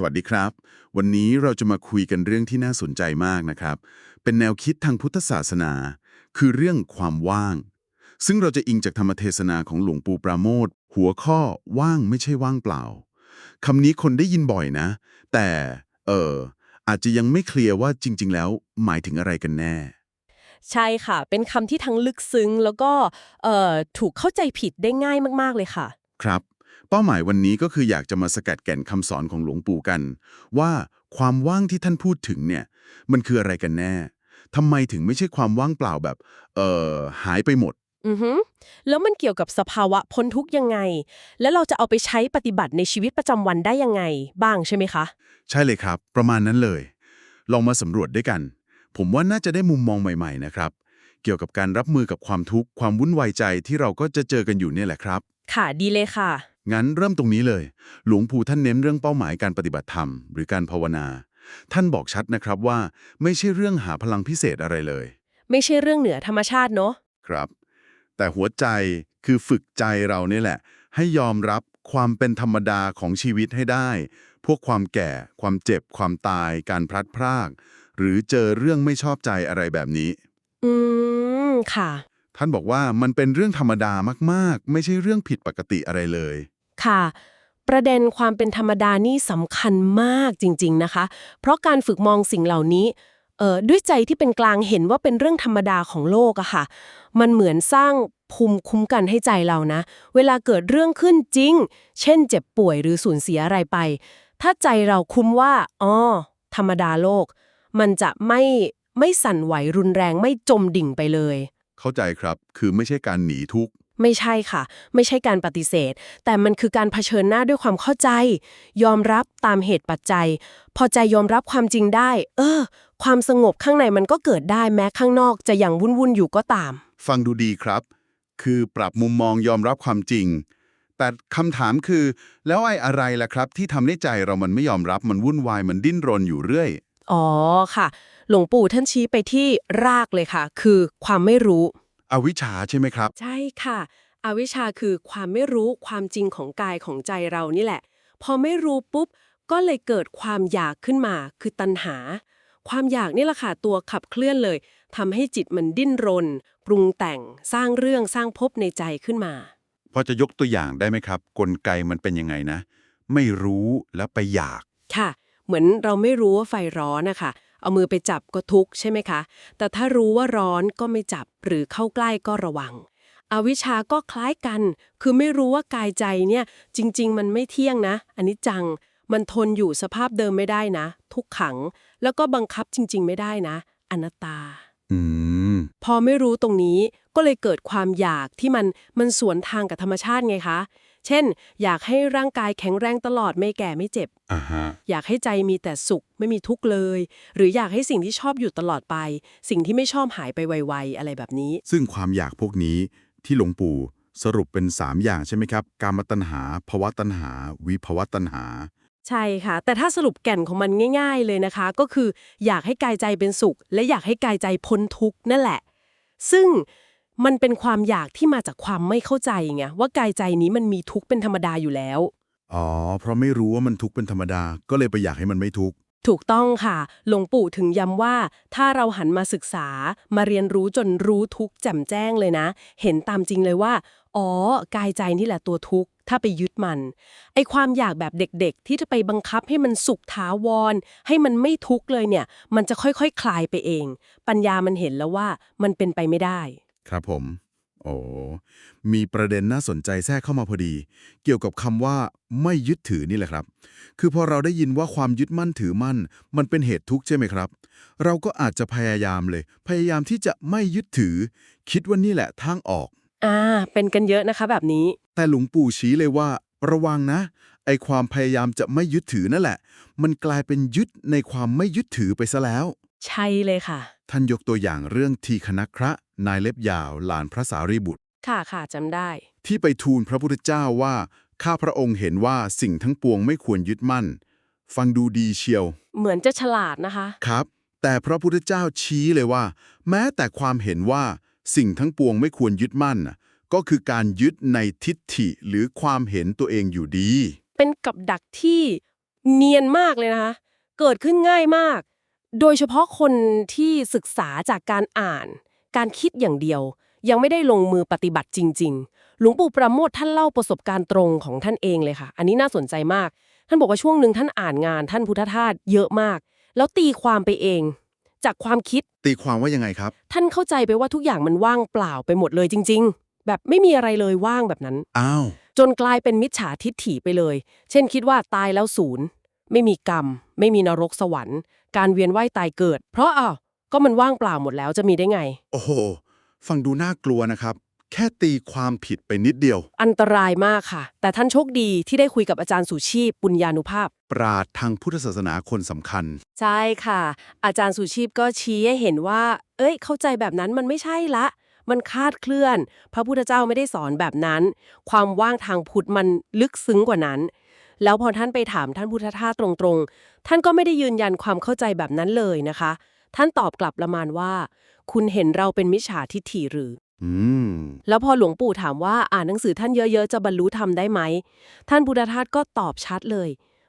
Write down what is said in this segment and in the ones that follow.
สวัสดีครับ วันนี้เราจะมาคุยกันเรื่องที่น่าสนใจมากนะครับ เป็นแนวคิดทางพุทธศาสนา คือเรื่องความว่าง ซึ่งเราจะอิงจากธรรมเทศนาของหลวงปู่ปราโมทหัวข้อว่างไม่ใช่ว่างเปล่าคำนี้คนได้ยินบ่อยนะ แต่ เอออาจจะยังไม่เคลียร์ว่าจริง ๆ แล้วหมายถึงอะไรกันแน่ ใช่ค่ะ เป็นคำที่ทั้งลึกซึ้งแล้วก็เอ่อถูกเข้าใจผิดได้ง่ายมากๆเลยค่ะ ครับ เป้าหมายวันนี้ก็คืออยากจะมาสกัดแก่นคำสอนของหลวงปู่กัน ว่าความว่างที่ท่านพูดถึงเนี่ย มันคืออะไรกันแน่ทำไมถึงไม่ใช่ความว่างเปล่าแบบ เอ่อ หายไปหมด อือฮึแล้วมันเกี่ยวกับสภาวะพ้นทุกข์ยังไง แล้วเราจะเอาไปใช้ปฏิบัติในชีวิตประจำวันได้ยังไงบ้างใช่ไหมคะ ใช่เลยครับ ประมาณนั้นเลย ลองมาสำรวจด้วยกัน ผมว่าน่าจะได้มุมมองใหม่ ๆ นะครับ เกี่ยวกับการรับมือกับความทุกข์ความวุ่นวายใจที่เราก็จะเจอกันอยู่เนี่ยแหละครับ ค่ะดีเลยค่ะ งั้นเริ่มตรงนี้เลย หลวงปู่ท่านเน้นเรื่องเป้าหมายการปฏิบัติธรรม หรือการภาวนา ท่านบอกชัดนะครับว่า ไม่ใช่เรื่องหาพลังพิเศษอะไรเลย ไม่ใช่เรื่องเหนือธรรมชาติเนาะครับ แต่หัวใจคือฝึกใจเราเนี่ยแหละ ให้ยอมรับความเป็นธรรมดาของชีวิตให้ได้ พวกความแก่ ความเจ็บ ความตาย การพลัดพราก หรือเจอเรื่องไม่ชอบใจอะไรแบบนี้ อืม ค่ะ ท่านบอกว่ามันเป็นเรื่องธรรมดามากๆ ไม่ใช่เรื่องผิดปกติอะไรเลย ค่ะ ประเด็นความเป็นธรรมดานี่สำคัญมากจริง ๆนะคะ เพราะการฝึกมองสิ่งเหล่านี้เอ่อด้วยใจที่เป็นกลางเห็นว่าเป็นเรื่องธรรมดาของโลกอะค่ะ มันเหมือนสร้างภูมิคุ้มกันให้ใจเรานะ เวลาเกิดเรื่องขึ้นจริง เช่นเจ็บป่วยหรือสูญเสียอะไรไป ถ้าใจเราคุ้มว่าอ๋อธรรมดาโลก มันจะไม่ ไม่สั่นไหวรุนแรงไม่จมดิ่งไปเลย เข้าใจครับ คือไม่ใช่การหนีทุกข์ ไม่ใช่ค่ะ ไม่ใช่การปฏิเสธ แต่มันคือการเผชิญหน้าด้วยความเข้าใจ ยอมรับตามเหตุปัจจัย พอใจยอมรับความจริงได้ เออ ความสงบข้างในมันก็เกิดได้แม้ข้างนอกจะยังวุ่นวุ่นๆอยู่ก็ตาม ฟังดูดีครับ คือปรับมุมมองยอมรับความจริง แต่คำถามคือ แล้วไอ้อะไรล่ะครับ ที่ทำให้ใจเรามันไม่ยอมรับมันวุ่นวายมันดิ้นรนอยู่เรื่อย อ๋อค่ะ หลวงปู่ท่านชี้ไปที่รากเลยค่ะ คือความไม่รู้ อวิชชาใช่ไหมครับ ใช่ค่ะ อวิชชาคือความไม่รู้ความจริงของกายของใจเรานี่แหละ พอไม่รู้ปุ๊บ ก็เลยเกิดความอยากขึ้นมา คือตัณหา ความอยากนี่แหละค่ะตัวขับเคลื่อนเลยทำให้จิตมันดิ้นรน ปรุงแต่งสร้างเรื่องสร้างภพในใจขึ้นมา พอจะยกตัวอย่างได้ไหมครับ กลไกมันเป็นยังไงนะ ไม่รู้แล้วไปอยาก ค่ะ เหมือนเราไม่รู้ว่าไฟร้อนนะคะ เอามือไปจับก็ทุกข์ใช่ไหมคะ แต่ถ้ารู้ว่าร้อนก็ไม่จับหรือเข้าใกล้ก็ระวัง อวิชชาก็คล้ายกัน คือไม่รู้ว่ากายใจเนี่ยจริง ๆ มันไม่เที่ยงนะ อันนี้จัง มันทนอยู่สภาพเดิมไม่ได้นะ ทุกขัง แล้วก็บังคับจริง ๆ ไม่ได้นะ อนัตตา อืม พอไม่รู้ตรงนี้ก็เลยเกิดความอยากที่มันมันสวนทางกับธรรมชาติไงคะ เช่น อยากให้ร่างกายแข็งแรงตลอดไม่แก่ไม่เจ็บอ่าฮะอยากให้ใจมีแต่สุขไม่มีทุกข์เลย หรืออยากให้สิ่งที่ชอบอยู่ตลอดไป สิ่งที่ไม่ชอบหายไปไวๆ อะไรแบบนี้ ซึ่งความอยากพวกนี้ที่หลวงปู่สรุปเป็น 3 อย่างใช่ไหมครับ กามตัณหาภวะตัณหา วิภวะตัณหา ใช่ค่ะ แต่ถ้าสรุปแก่นของมันง่าย ๆ เลยนะคะ ก็คืออยากให้กายใจเป็นสุข และอยากให้กายใจพ้นทุกข์นั่นแหละ ซึ่ง มันเป็นความอยากที่มาจากความไม่เข้าใจไงว่ากายใจนี้มันมีทุกข์เป็นธรรมดาอยู่แล้ว อ๋อ เพราะไม่รู้ว่ามันทุกข์เป็นธรรมดา ก็เลยไปอยากให้มันไม่ทุกข์ ถูกต้องค่ะ หลวงปู่ถึงย้ำว่า ถ้าเราหันมาศึกษา มาเรียนรู้จนรู้ทุกข์แจ่มแจ้งเลยนะ เห็นตามจริงเลยว่า อ๋อ กายใจนี่แหละตัวทุกข์ ถ้าไปยึดมัน ไอความอยากแบบเด็กๆ ที่จะไปบังคับให้มันสุขถาวร ให้มันไม่ทุกข์เลยเนี่ย มันจะค่อยๆคลายไปเอง ปัญญามันเห็นแล้วว่ามันเป็นไปไม่ได้ ครับผม โอ้ มีประเด็นน่าสนใจแทรกเข้ามาพอดี เกี่ยวกับคำว่าไม่ยึดถือนี่แหละครับ คือพอเราได้ยินว่าความยึดมั่นถือมั่น มันเป็นเหตุทุกข์ใช่ไหมครับ เราก็อาจจะพยายามเลย พยายามที่จะไม่ยึดถือ คิดว่านี่แหละทางออก อ่า เป็นกันเยอะนะคะแบบนี้ แต่หลวงปู่ชี้เลยว่า ระวังนะ ไอความพยายามจะไม่ยึดถือนั่นแหละ มันกลายเป็นยึดในความไม่ยึดถือไปซะแล้ว ใช่เลยค่ะ ท่านยกตัวอย่างเรื่องทีคณคระนายเล็บยาวหลานพระสารีบุตร ค่ะค่ะจำได้ ที่ไปทูลพระพุทธเจ้าว่า ข้าพระองค์เห็นว่าสิ่งทั้งปวงไม่ควรยึดมั่น ฟังดูดีเชียว เหมือนจะฉลาดนะคะ ครับ แต่พระพุทธเจ้าชี้เลยว่า แม้แต่ความเห็นว่าสิ่งทั้งปวงไม่ควรยึดมั่นน่ะก็คือการยึดในทิฏฐิหรือความเห็นตัวเองอยู่ดี เป็นกับดักที่เนียนมากเลยนะคะ เกิดขึ้นง่ายมาก โดยเฉพาะคนที่ศึกษาจากการอ่าน การคิดอย่างเดียว ยังไม่ได้ลงมือปฏิบัติจริง ๆ หลวงปู่ประโมทท่านเล่าประสบการณ์ตรงของท่านเองเลยค่ะ อันนี้น่าสนใจมาก ท่านบอกว่าช่วงหนึ่งท่านอ่านงานท่านพุทธทาสเยอะมาก แล้วตีความไปเอง จากความคิด ตีความว่ายังไงครับ ท่านเข้าใจไปว่าทุกอย่างมันว่างเปล่าไปหมดเลยจริง ๆ แบบไม่มีอะไรเลยว่างแบบนั้น อ้าว จนกลายเป็นมิจฉาทิฏฐิไปเลย เช่นคิดว่าตายแล้วศูนย์ ไม่มีกรรม ไม่มีนรกสวรรค์ การเวียนว่ายตายเกิด เพราะอ้าวก็มันว่างเปล่าหมดแล้วจะมีได้ไง โอ้โห ฟังดูน่ากลัวนะครับ แค่ตีความผิดไปนิดเดียว อันตรายมากค่ะ แต่ท่านโชคดีที่ได้คุยกับอาจารย์สุชีพปุญญานุภาพ ปราดทางพุทธศาสนาคนสำคัญ ใช่ค่ะ อาจารย์สุชีพก็ชี้ให้เห็นว่า เอ้ย เข้าใจแบบนั้นมันไม่ใช่ละ มันคลาดเคลื่อน พระพุทธเจ้าไม่ได้สอนแบบนั้น ความว่างทางพุทธมันลึกซึ้งกว่านั้น แล้วพอท่านไปถามท่านพุทธทาสตรงๆ ท่านก็ไม่ได้ยืนยันความเข้าใจแบบนั้นเลยนะคะ ท่านตอบกลับประมาณว่า คุณเห็นเราเป็นมิจฉาทิฏฐิหรืออืมแล้วพอหลวงปู่ถามว่าอ่านหนังสือท่านเยอะๆ จะบรรลุธรรมได้ไหม ท่านพุทธทาสก็ตอบชัดเลย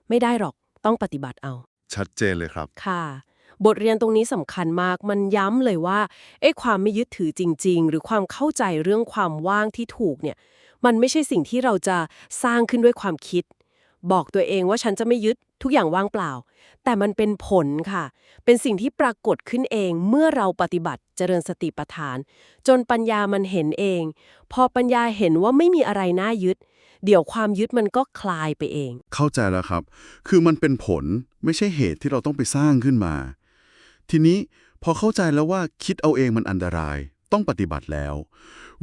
ไม่ได้หรอกต้องปฏิบัติเอา ชัดเจนเลยครับ ค่ะ บทเรียนตรงนี้สำคัญมาก มันย้ำเลยว่าเอ้ความไม่ยึดถือจริง ๆ หรือความเข้าใจเรื่องความว่างที่ถูกเนี่ย มันไม่ใช่สิ่งที่เราจะสร้างขึ้นด้วยความคิด บอกตัวเองว่าฉันจะไม่ยึดทุกอย่างว่างเปล่า แต่มันเป็นผลค่ะ เป็นสิ่งที่ปรากฏขึ้นเองเมื่อเราปฏิบัติเจริญสติปัฏฐาน จนปัญญามันเห็นเอง พอปัญญาเห็นว่าไม่มีอะไรน่ายึด เดี๋ยวความยึดมันก็คลายไปเอง เข้าใจแล้วครับ คือมันเป็นผลไม่ใช่เหตุที่เราต้องไปสร้างขึ้นมา ทีนี้พอเข้าใจแล้วว่าคิดเอาเองมันอันตราย ต้องปฏิบัติแล้ว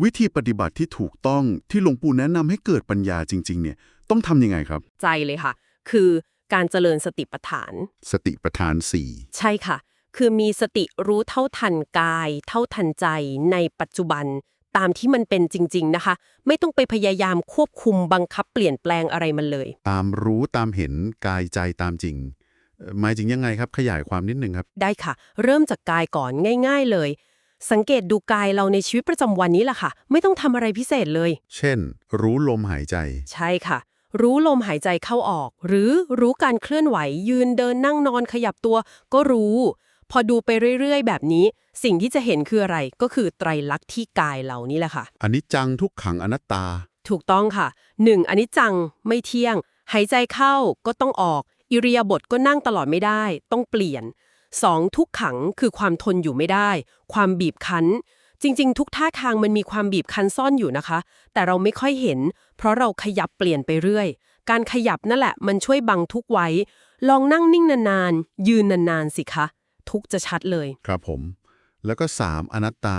วิธีปฏิบัติที่ถูกต้องที่หลวงปู่แนะนำให้เกิดปัญญาจริง ๆ เนี่ย ต้องทำยังไงครับ ใจเลยค่ะ คือการเจริญสติปัฏฐาน สติปัฏฐานสี่ใช่ค่ะ คือมีสติรู้เท่าทันกาย เท่าทันใจในปัจจุบันตามที่มันเป็นจริง ๆ นะคะ ไม่ต้องไปพยายามควบคุมบังคับเปลี่ยนแปลงอะไรมันเลย ตามรู้ตามเห็นกายใจตามจริงเอ่อหมายถึงยังไงครับขยายความนิดนึงครับ ได้ค่ะ เริ่มจากกายก่อนง่าย ๆเลย สังเกตดูกายเราในชีวิตประจำวันนี้แหละค่ะ ไม่ต้องทำอะไรพิเศษเลย เช่น รู้ลมหายใจ ใช่ค่ะ รู้ลมหายใจเข้าออก หรือรู้การเคลื่อนไหว ยืนเดินนั่งนอนขยับตัว ก็รู้ พอดูไปเรื่อยๆ แบบนี้ สิ่งที่จะเห็นคืออะไร ก็คือไตรลักษณ์ที่กายเรานี่แหละค่ะ อันนี้จังทุกขังอนัตตา ถูกต้องค่ะ 1. อันนี้จังไม่เที่ยง หายใจเข้าก็ต้องออก อิริยาบถก็นั่งตลอดไม่ได้ ต้องเปลี่ยน 2. ทุกขังคือความทนอยู่ไม่ได้ ความบีบคั้น จริงๆ ทุกท่าทางมันมีความบีบคั้นซ่อนอยู่นะคะ แต่เราไม่ค่อยเห็น เพราะเราขยับเปลี่ยนไปเรื่อย การขยับนั่นแหละ มันช่วยบังทุกไว้ ลองนั่งนิ่งนานๆ ยืนนานๆ สิคะ ทุกจะชัดเลย ครับผม แล้วก็สามอนัตตา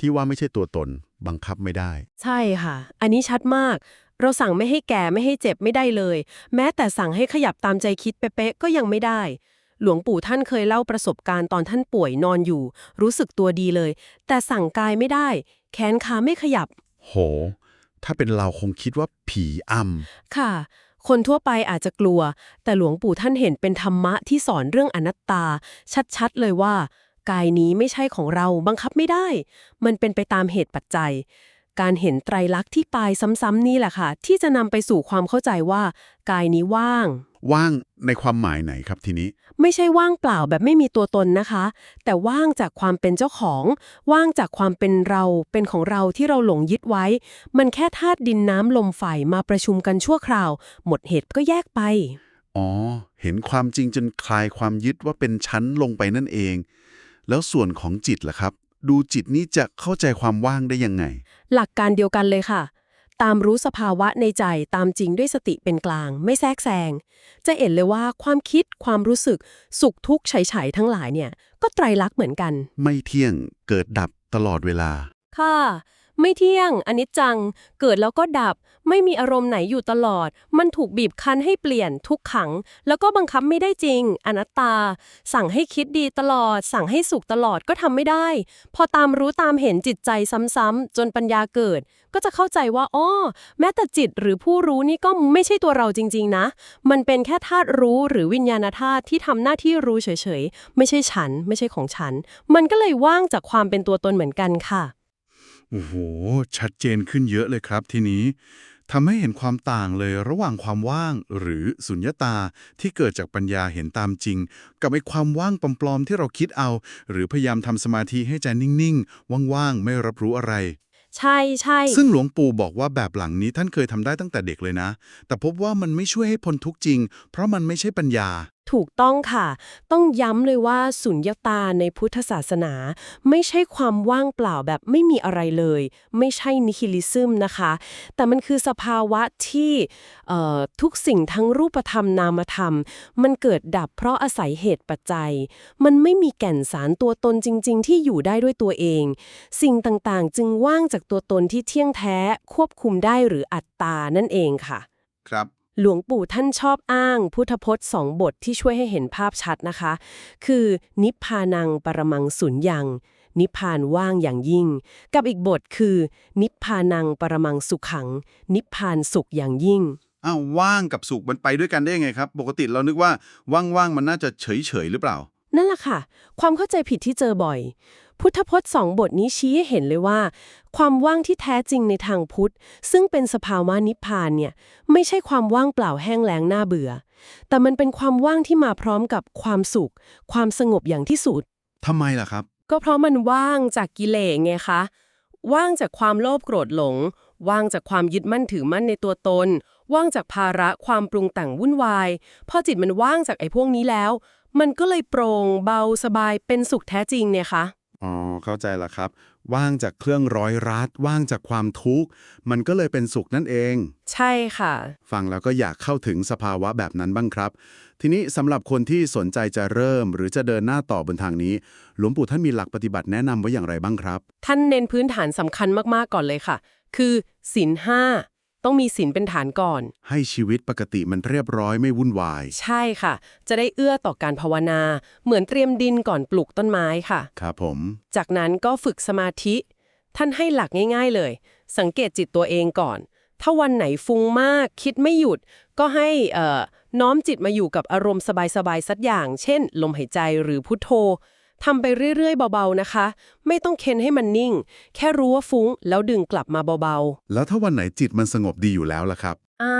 ที่ว่าไม่ใช่ตัวตน บังคับไม่ได้ ใช่ค่ะ อันนี้ชัดมาก เราสั่งไม่ให้แก่ไม่ให้เจ็บไม่ได้เลย แม้แต่สั่งให้ขยับตามใจคิดเป๊ะๆก็ยังไม่ได้ หลวงปู่ท่านเคยเล่าประสบการณ์ตอนท่านป่วยนอนอยู่ รู้สึกตัวดีเลย แต่สั่งกายไม่ได้ แขนขาไม่ขยับ โห ถ้าเป็นเราคงคิดว่าผีอำค่ะ คนทั่วไปอาจจะกลัว แต่หลวงปู่ท่านเห็นเป็นธรรมะที่สอนเรื่องอนัตตา ชัดๆเลยว่า กายนี้ไม่ใช่ของเราบังคับไม่ได้ มันเป็นไปตามเหตุปัจจัย การเห็นไตรลักษณ์ที่ปลายซ้ำๆนี่แหละค่ะ ที่จะนำไปสู่ความเข้าใจว่า กายนี้ว่าง ว่างในความหมายไหนครับทีนี้ ไม่ใช่ว่างเปล่าแบบไม่มีตัวตนนะคะ แต่ว่างจากความเป็นเจ้าของ ว่างจากความเป็นเรา เป็นของเราที่เราหลงยึดไว้ มันแค่ธาตุดินน้ำลมไฟมาประชุมกันชั่วคราว หมดเหตุก็แยกไป อ๋อ เห็นความจริงจนคลายความยึดว่าเป็นชั้นลงไปนั่นเอง แล้วส่วนของจิตล่ะครับ ดูจิตนี้จะเข้าใจความว่างได้ยังไง หลักการเดียวกันเลยค่ะ ตามรู้สภาวะในใจตามจริงด้วยสติเป็นกลาง ไม่แทรกแซง จะเห็นเลยว่าความคิดความรู้สึกสุขทุกข์ไฉๆทั้งหลายเนี่ย ก็ไตรลักษณ์เหมือนกัน ไม่เที่ยงเกิดดับตลอดเวลา ค่ะ ไม่เที่ยงอนิจจัง เกิดแล้วก็ดับ ไม่มีอารมณ์ไหนอยู่ตลอด มันถูกบีบคั้นให้เปลี่ยนทุกขัง แล้วก็บังคับไม่ได้จริง อนัตตา สั่งให้คิดดีตลอด สั่งให้สุขตลอดก็ทำไม่ได้ พอตามรู้ตามเห็นจิตใจซ้ำๆจนปัญญาเกิด ก็จะเข้าใจว่าอ้อแม้แต่จิตหรือผู้รู้นี่ก็ไม่ใช่ตัวเราจริง ๆ นะ มันเป็นแค่ธาตุรู้หรือวิญญาณธาตุที่ทำหน้าที่รู้เฉยๆไม่ใช่ฉัน ไม่ใช่ของฉัน มันก็เลยว่างจากความเป็นตัวตนเหมือนกันค่ะ โอ้โห ชัดเจนขึ้นเยอะเลยครับทีนี้ททำให้เห็นความต่างเลยระหว่างความว่างหรือสุญญตาที่เกิดจากปัญญาเห็นตามจริง กับไอ้ความว่างปลอมๆที่เราคิดเอา หรือพยายามทำสมาธิให้ใจนิ่งๆ ว่างๆ ไม่รับรู้อะไร ใช่ใช่ซึ่งหลวงปู่บอกว่าแบบหลังนี้ท่านเคยทำได้ตั้งแต่เด็กเลยนะ แต่พบว่ามันไม่ช่วยให้พ้นทุกข์จริง เพราะมันไม่ใช่ปัญญา ถูกต้องค่ะ ต้องย้ำเลยว่าสุญญตาในพุทธศาสนา ไม่ใช่ความว่างเปล่าแบบไม่มีอะไรเลย ไม่ใช่นิฮิลิซึมนะคะ แต่มันคือสภาวะที่ทุกสิ่งทั้งรูปธรรมนามธรรม มันเกิดดับเพราะอาศัยเหตุปัจจัย มันไม่มีแก่นสารตัวตนจริง ๆ ที่อยู่ได้ด้วยตัวเอง สิ่งต่างๆ จึงว่างจากตัวตนที่เที่ยงแท้ควบคุมได้หรืออัตตานั่นเองค่ะ ครับ หลวงปู่ท่านชอบอ้างพุทธพจน์สองบทที่ช่วยให้เห็นภาพชัดนะคะ คือนิพพานังปรมังสุญญังนิพพานว่างอย่างยิ่ง กับอีกบทคือ นิพพานังปรมังสุขัง นิพพานสุขอย่างยิ่งอ้าวว่างกับสุขมันไปด้วยกันได้ยังไงครับ ปกติเรานึกว่าว่างๆมันน่าจะเฉยๆหรือเปล่า นั่นแหละค่ะ ความเข้าใจผิดที่เจอบ่อย พุทธพจน์สองบทนี้ชี้ให้เห็นเลยว่า ความว่างที่แท้จริงในทางพุทธ ซึ่งเป็นสภาวะนิพพานเนี่ยไม่ใช่ความว่างเปล่าแห้งแล้งน่าเบื่อ แต่มันเป็นความว่างที่มาพร้อมกับความสุข ความสงบอย่างที่สุดทำไมล่ะครับ ก็เพราะมันว่างจากกิเลสไงคะว่างจากความโลภโกรธหลง ว่างจากความยึดมั่นถือมั่นในตัวตน ว่างจากภาระความปรุงแต่งวุ่นวาย พอจิตมันว่างจากไอ้พวกนี้แล้ว มันก็เลยโปร่งเบาสบายเป็นสุขแท้จริงเนี่ยคะ อ๋อเข้าใจละครับ ว่างจากเครื่องร้อยรัดว่างจากความทุกข์ มันก็เลยเป็นสุขนั่นเอง ใช่ค่ะ ฟังแล้วก็อยากเข้าถึงสภาวะแบบนั้นบ้างครับ ทีนี้สำหรับคนที่สนใจจะเริ่มหรือจะเดินหน้าต่อบนทางนี้ หลวงปู่ท่านมีหลักปฏิบัติแนะนำไว้อย่างไรบ้างครับ ท่านเน้นพื้นฐานสำคัญมากๆก่อนเลยค่ะ คือศีลห้า ต้องมีศีลเป็นฐานก่อน ให้ชีวิตปกติมันเรียบร้อยไม่วุ่นวาย ใช่ค่ะ จะได้เอื้อต่อการภาวนา เหมือนเตรียมดินก่อนปลูกต้นไม้ค่ะ ครับผม จากนั้นก็ฝึกสมาธิ ท่านให้หลักง่าย ๆเลย สังเกตจิตตัวเองก่อน ถ้าวันไหนฟุ้งมากคิดไม่หยุด ก็ให้เอ่อน้อมจิตมาอยู่กับอารมณ์สบายๆสักอย่าง เช่น ลมหายใจหรือพุทโธ ทำไปเรื่อยๆ เบาๆนะคะ ไม่ต้องเค้นให้มันนิ่ง แค่รู้ว่าฟุ้ง แล้วดึงกลับมาเบาๆแล้วถ้าวันไหนจิตมันสงบดีอยู่แล้วล่ะครับอ่า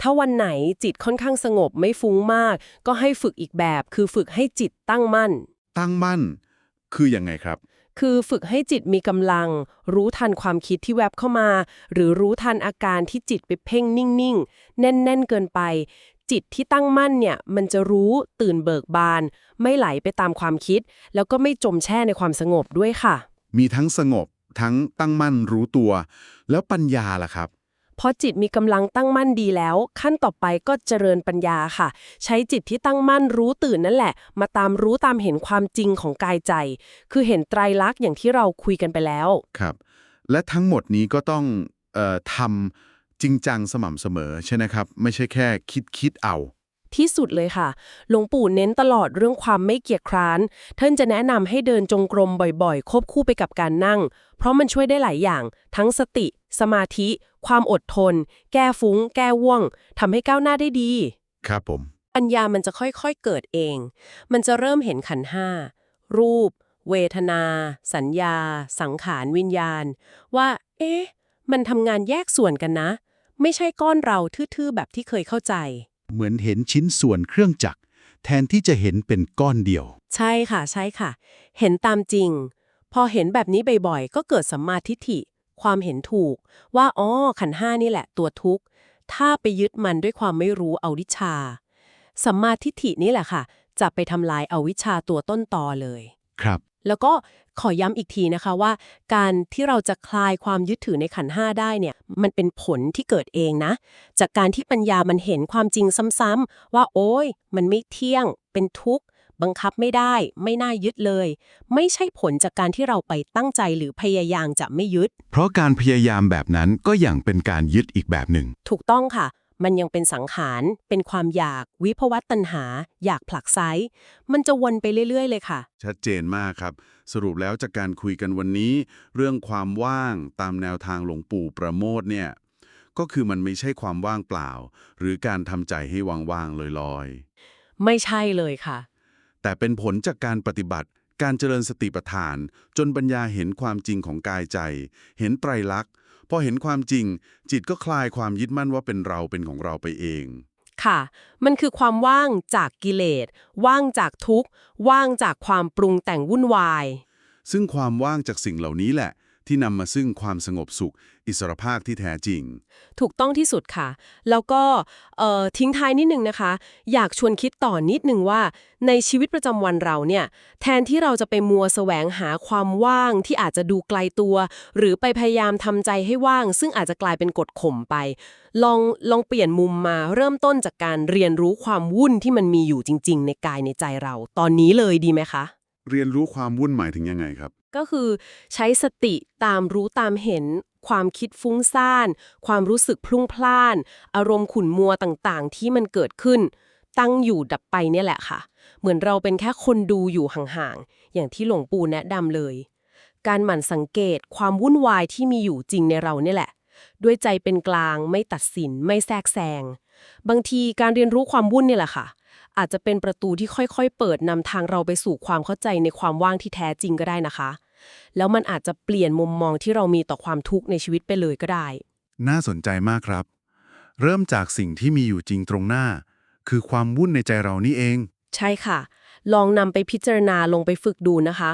ถ้าวันไหนจิตค่อนข้างสงบไม่ฟุ้งมาก ก็ให้ฝึกอีกแบบ คือฝึกให้จิตตั้งมั่น ตั้งมั่น คือยังไงครับ คือฝึกให้จิตมีกำลัง รู้ทันความคิดที่แวบเข้ามา หรือรู้ทันอาการที่จิตไปเพ่งนิ่งๆ แน่นๆ เกินไป จิตที่ตั้งมั่นเนี่ยมันจะรู้ตื่นเบิกบาน ไม่ไหลไปตามความคิด แล้วก็ไม่จมแช่ในความสงบด้วยค่ะ มีทั้งสงบ ทั้งตั้งมั่นรู้ตัว แล้วปัญญาล่ะครับพอจิตมีกำลังตั้งมั่นดีแล้ว ขั้นต่อไปก็เจริญปัญญาค่ะ ใช้จิตที่ตั้งมั่นรู้ตื่นนั่นแหละ มาตามรู้ตามเห็นความจริงของกายใจ คือเห็นไตรลักษณ์อย่างที่เราคุยกันไปแล้วครับ และทั้งหมดนี้ก็ต้องเอ่อทำ จริงจังสม่ำเสมอใช่ไหมครับ ไม่ใช่แค่คิดคิดเอา ที่สุดเลยค่ะ หลวงปู่เน้นตลอดเรื่องความไม่เกียจคร้าน ท่านจะแนะนำให้เดินจงกรมบ่อยๆ ควบคู่ไปกับการนั่ง เพราะมันช่วยได้หลายอย่าง ทั้งสติ สมาธิ ความอดทน แก้ฟุ้ง แก้ว่วงทำให้ก้าวหน้าได้ดี ครับผม ปัญญามันจะค่อยๆเกิดเอง มันจะเริ่มเห็นขันธ์ห้ารูป เวทนา สัญญา สังขารวิญญาณ ว่า เอ๊ะ มันทำงานแยกส่วนกันนะ ไม่ใช่ก้อนเราทื่อๆแบบที่เคยเข้าใจ เหมือนเห็นชิ้นส่วนเครื่องจักร แทนที่จะเห็นเป็นก้อนเดียว ใช่ค่ะใช่ค่ะ เห็นตามจริง พอเห็นแบบนี้บ่อยๆ ก็เกิดสัมมาทิฏฐิ ความเห็นถูก ว่าอ๋อขันธ์ห้านี่แหละตัวทุกข์ ถ้าไปยึดมันด้วยความไม่รู้เอาวิชชาสัมมาทิฏฐินี่แหละค่ะ จะไปทำลายเอาวิชชาตัวต้นตอเลย ครับ แล้วก็ขอย้ำอีกทีนะคะว่า การที่เราจะคลายความยึดถือในขันธ์ห้าได้เนี่ยมันเป็นผลที่เกิดเองนะ จากการที่ปัญญามันเห็นความจริงซ้ำๆว่าโอ้ยมันไม่เที่ยง เป็นทุกข์ บังคับไม่ได้ ไม่น่ายึดเลย ไม่ใช่ผลจากการที่เราไปตั้งใจหรือพยายามจะไม่ยึด เพราะการพยายามแบบนั้นก็อย่างเป็นการยึดอีกแบบหนึ่ง ถูกต้องค่ะ มันยังเป็นสังขาร เป็นความอยาก วิภวัตตัณหา อยากผลักไซมันจะวนไปเรื่อย ๆ เลยค่ะ ชัดเจนมากครับ สรุปแล้วจากการคุยกันวันนี้ เรื่องความว่างตามแนวทางหลวงปู่ประโมทเนี่ย ก็คือมันไม่ใช่ความว่างเปล่า หรือการทำใจให้ว่างๆลอยไม่ใช่เลยค่ะๆแต่เป็นผลจากการปฏิบัติการเจริญสติปัฏฐาน จนปัญญาเห็นความจริงของกายใจ เห็นไตรลักษณ์ พอเห็นความจริง จิตก็คลายความยึดมั่นว่าเป็นเราเป็นของเราไปเอง ค่ะ มันคือความว่างจากกิเลส ว่างจากทุกข์ ว่างจากความปรุงแต่งวุ่นวาย ซึ่งความว่างจากสิ่งเหล่านี้แหละ ที่นำมาซึ่งความสงบสุข อิสรภาพที่แท้จริง ถูกต้องที่สุดค่ะ แล้วก็เอ่อทิ้งท้ายนิดนึงนะคะ อยากชวนคิดต่อนิดนึงว่า ในชีวิตประจำวันเราเนี่ย แทนที่เราจะไปมัวแสวงหาความว่างที่อาจจะดูไกลตัว หรือไปพยายามทำใจให้ว่าง ซึ่งอาจจะกลายเป็นกฎข่มไป ลองลองเปลี่ยนมุมมาเริ่มต้นจากการเรียนรู้ความวุ่นที่มันมีอยู่จริง ๆ ในกายในใจเรา ตอนนี้เลยดีไหมคะ เรียนรู้ความวุ่นหมายถึงยังไงครับ ก็คือใช้สติตามรู้ตามเห็น ความคิดฟุ้งซ่าน ความรู้สึกพลุ่งพล่าน อารมณ์ขุ่นมัวต่างๆ ที่มันเกิดขึ้น ตั้งอยู่ดับไปเนี่ยแหละค่ะ เหมือนเราเป็นแค่คนดูอยู่ห่างๆ อย่างที่หลวงปู่แนะนำเลย การหมั่นสังเกตความวุ่นวายที่มีอยู่จริงในเราเนี่ยแหละ ด้วยใจเป็นกลางไม่ตัดสินไม่แทรกแซง บางทีการเรียนรู้ความวุ่นเนี่ยแหละค่ะ อาจจะเป็นประตูที่ค่อยๆ เปิดนำทางเราไปสู่ความเข้าใจในความว่างที่แท้จริงก็ได้นะคะ แล้วมันอาจจะเปลี่ยนมุมมองที่เรามีต่อความทุกข์ในชีวิตไปเลยก็ได้ น่าสนใจมากครับ เริ่มจากสิ่งที่มีอยู่จริงตรงหน้า คือความวุ่นในใจเรานี่เอง ใช่ค่ะ ลองนำไปพิจารณาลงไปฝึกดูนะคะ